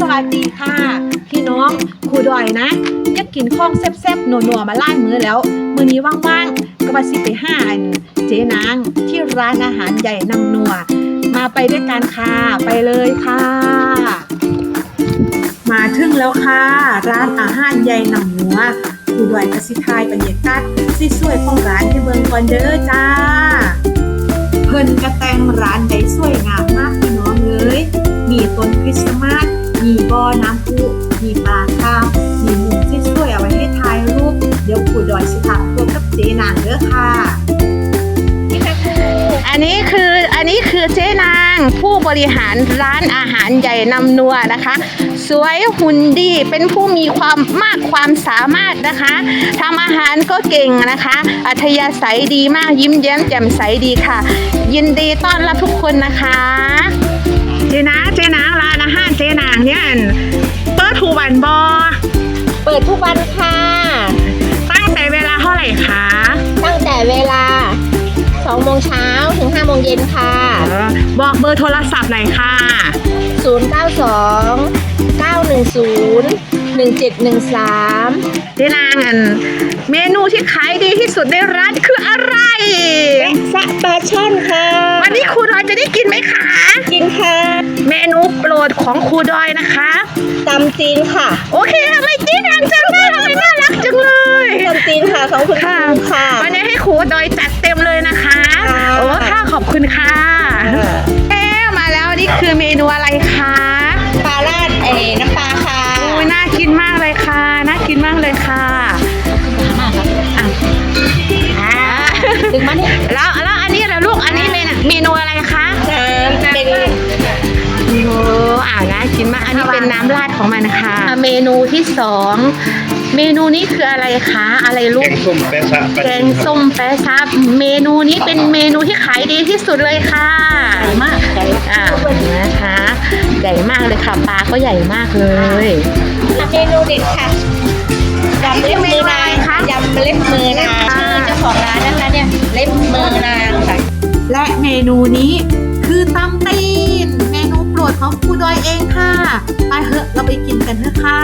สวัสดีค่ะ พี่น้องครูดอยนะอยากกินข้องแซ่บๆนัวๆมาล่ายมือแล้ว มื้อนี้ว่างๆก็มาสิไปห้าอันเจ๊นางที่ร้านอาหารใหญ่นำนัว มาไปด้วยกันค่ะ ไปเลยค่ะ มาถึงแล้วค่ะ ร้านอาหารใหญ่นำนัวครูดอยกสิทายบรรยากาศสวยของร้านให้เบิ่งก่อนเด้อจ้า เพิ่นกระแตงร้านได้สวยงามมากพี่น้องเอ้ยมีต้นคริสต์มาส มีบ่อน้ำพุมีปลาข้าวมีมุมสวยเอาไว้ให้ถ่ายรูป เดี๋ยวครูดอยสิถามตัวกับเจนางเด้อค่ะ อันนี้คืออันนี้คือเจ๊นางผู้บริหารร้านอาหารใหญ่นำนัวนะคะ สวยหุ่นดีเป็นผู้มีความมากความสามารถนะคะทำอาหารก็เก่งนะคะ อัธยาศัยดีมากยิ้มแย้มแจ่มใสดีค่ะ ยินดีต้อนรับทุกคนนะคะ ง5โมงเย็นค่ะเออบอกเบอร์โทรศัพท์หน่อยค่ะ 092 910 1713เจนางอันเมนูที่ขายดีที่สุดในร้านคืออะไรสะปลาช่อนค่ะ วันนี้ครูดอยจะได้กินไหมคะ กินค่ะ เมนูโปรดของครูดอยนะคะตำจีนค่ะ โอเคทำไมจีนางจังเลยทำไมน่ารักจังเลยตำจีนค่ะของคุณคค่ะรูค่ะ วันนี้ให้ครูดอยจัดเต็มเลยนะคะค่ะโอ้ค่ะขอบคุณค่ะเอ๊ะมาแล้วนี่คือเมนูอะไรคะาน่ากินมาก อันนี้เป็นน้ำราดของมันค่ะเมนูที่สองเมนูนี้คืออะไรคะอะไรลูแกกงส้มแปะซะปลาแกงชิมครับส้มแปะซับเมนูนี้เป็นเมนูที่ขายดีที่สุดเลยค่ะใหญ่มากใหญ่อ่านะคะใหญ่มากเลยค่ะปลาก็ใหญ่มากเลยเมนูเด็ดค่ะยำเล็บมือนางค่ะยำเล็บมือนางชื่อเจ้าของร้านนะคะเนี่ยเล็บมือนางค่ะและเมนูนี้คือตำตีนเมนูโปร ดของครูดอยเองค่ะ ไปเถอะเราไปกินกันเถอะค่ะ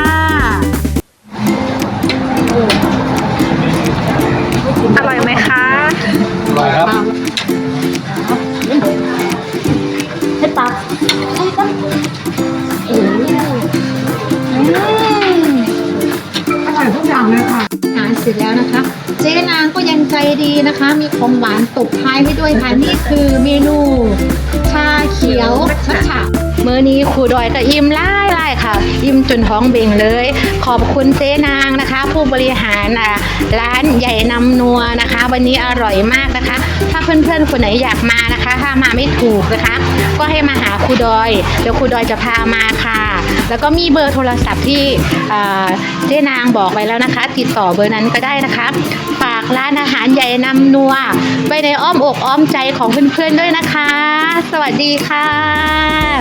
อร่อยไหมคะอร่อยครับให้ปักอร่อยทุกอย่างเลยค่ะอาหารเสร็จแล้วนะคะ เจ๊นางก็ยังใจดีนะคะ มีของหวานตบท้ายให้ด้วยค่ะ นี่คือเมนู ชาเขียวชัดฉะ เมื่อนี้ครูดอยก็อิ่มไล่ไล่ค่ะ อิ่มจนท้องเบ่งเลย ขอบคุณเจ๊นางนะคะ ผู้บริหารร้านใหญ่นำนัวนะคะ วันนี้อร่อยมากนะคะ ถ้าเพื่อนๆคนไหนอยากมานะคะ ถ้ามาไม่ถูกนะคะ ก็ให้มาหาครูดอยเดี๋ยวครูดอยจะพามาค่ะ แล้วก็มีเบอร์โทรศัพท์ที่เจ๊นางบอกไว้แล้วนะคะ ติดต่อเบอร์นั้นก็ได้นะคะฝากร้านอาหารใหญ่นำนัวไว้ในอ้อมอกอ้อมใจของเพื่อนๆด้วยนะคะ สวัสดีค่ะ